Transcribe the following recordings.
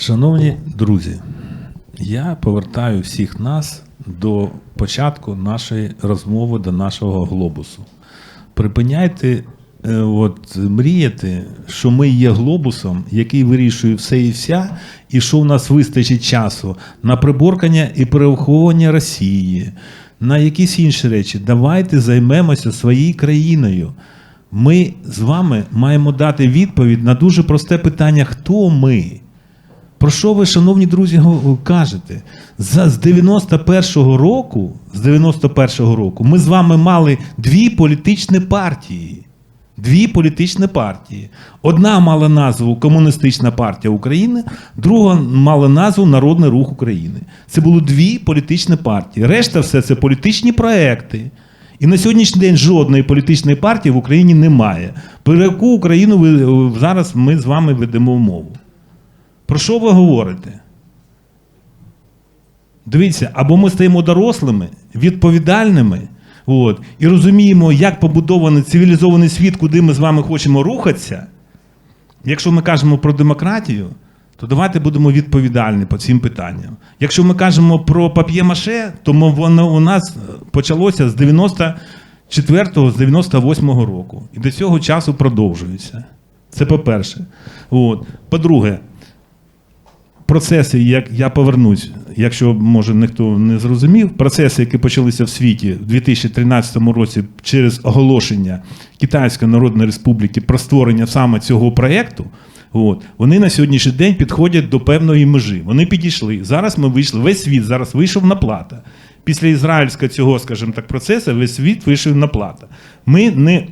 Шановні друзі, я повертаю всіх нас до початку нашої розмови до нашого глобусу. Припиняйте е, от, мріяти, що ми є глобусом, який вирішує все і вся, і що в нас вистачить часу на приборкання і переховування Росії, на якісь інші речі. Давайте займемося своєю країною. Ми з вами маємо дати відповідь на дуже просте питання: хто ми? Про що ви, шановні друзі, кажете? З 91-го року, з 91-го року ми з вами мали дві політичні партії. Дві політичні партії. Одна мала назву Комуністична партія України, друга мала назву Народний рух України. Це були дві політичні партії. Решта все це політичні проекти. І на сьогоднішній день жодної політичної партії в Україні немає. Про яку Україну ви е, зараз ми з вами ведемо мову? Про що ви говорите? Дивіться, або ми стаємо дорослими, відповідальними, от, і розуміємо, як побудований цивілізований світ, куди ми з вами хочемо рухатися. Якщо ми кажемо про демократію, то давайте будемо відповідальні по цим питанням. Якщо ми кажемо про пап'є-маше, то воно у нас почалося з 94-го, з 98-го року. І до цього часу продовжується. Це по-перше. По-друге, процеси, як я повернусь, якщо може ніхто не зрозумів, процеси, які почалися в світі в 2013 році через оголошення Китайської Народної Республіки про створення саме цього проєкту, от, вони на сьогоднішній день підходять до певної межі. Вони підійшли. Зараз ми вийшли, весь світ зараз вийшов на плата. Після ізраїльського цього, скажімо так, процесу, весь світ вийшов на плата. Ми не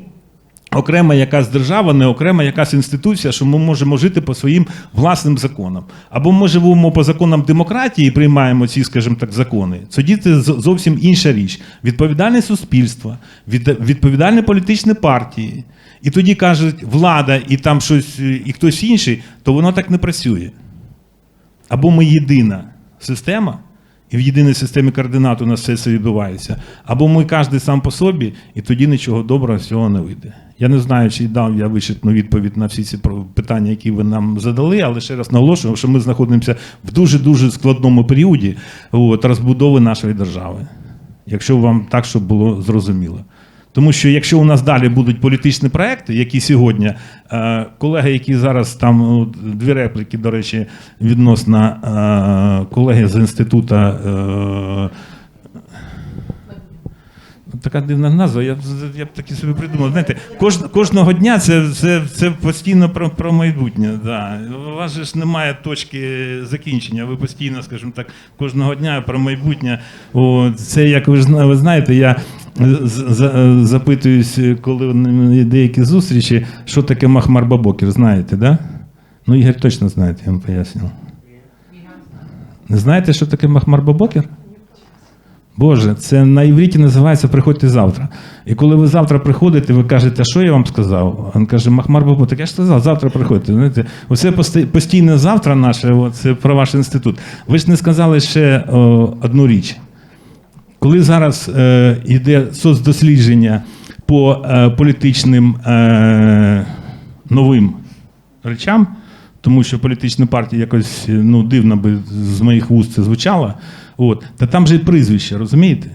окрема якась держава, не окрема якась інституція, що ми можемо жити по своїм власним законам. Або ми живемо по законам демократії і приймаємо ці, скажімо так, закони. Тоді це зовсім інша річ. Відповідальне суспільство, від- відповідальні політичні партії. І тоді кажуть, влада і там щось, і хтось інший, то воно так не працює. Або ми єдина система, і в єдиній системі координат у нас все це відбувається, або ми кожен сам по собі, і тоді нічого доброго з цього не вийде. Я не знаю, чи дав я вичерпну відповідь на всі ці питання, які ви нам задали, але ще раз наголошую, що ми знаходимося в дуже-дуже складному періоді от, розбудови нашої держави. Якщо вам так, щоб було зрозуміло. Тому що якщо у нас далі будуть політичні проекти, які сьогодні е, колеги, які зараз там ну, дві репліки, до речі, відносно е, колеги з інституту. Е, Така дивна назва, я, я б таки собі придумав. Знаєте, кож, кожного дня це, це, це постійно про, про майбутнє. Да. У вас же ж немає точки закінчення. Ви постійно, скажімо так, кожного дня про майбутнє. О, це, як ви ви знаєте, я запитуюсь, коли деякі зустрічі, що таке Махмар Бабокер, знаєте, да? Ну, Ігор точно знаєте, я вам поясню. Не знаєте, що таке Махмар Бабокер? Боже, це на івриті називається приходьте завтра. І коли ви завтра приходите, ви кажете, що я вам сказав? Він каже, Махмар Бабу, так я ж сказав, завтра приходьте. Знаєте, оце постійне завтра наше, це про ваш інститут. Ви ж не сказали ще о, одну річ. Коли зараз е, йде соцдослідження по е, політичним е, новим речам, тому що політична партія якось ну, дивно би з моїх вуст це звучало, от, та там же і прізвище, розумієте?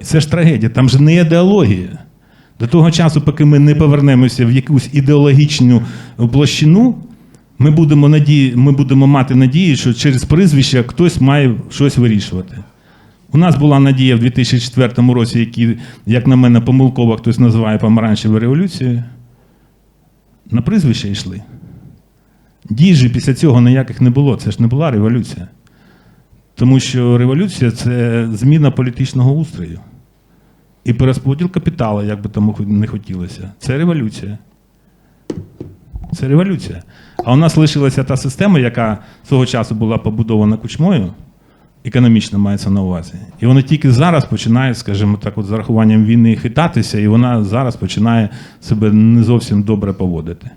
І це ж трагедія, там же не ідеологія. До того часу, поки ми не повернемося в якусь ідеологічну площину, ми будемо, надії, ми будемо мати надію, що через прізвище хтось має щось вирішувати. У нас була надія в 2004 році, які, як на мене, помилково хтось називає помаранчевою революцією. На прізвище йшли. Дій же після цього ніяких не було. Це ж не була революція. Тому що революція це зміна політичного устрою. І перерозподіл капіталу, як би тому не хотілося. Це революція. Це революція. А у нас лишилася та система, яка свого часу була побудована кучмою, економічно мається на увазі. І вона тільки зараз починає, скажімо так, от з зарахуванням війни хитатися, і вона зараз починає себе не зовсім добре поводити.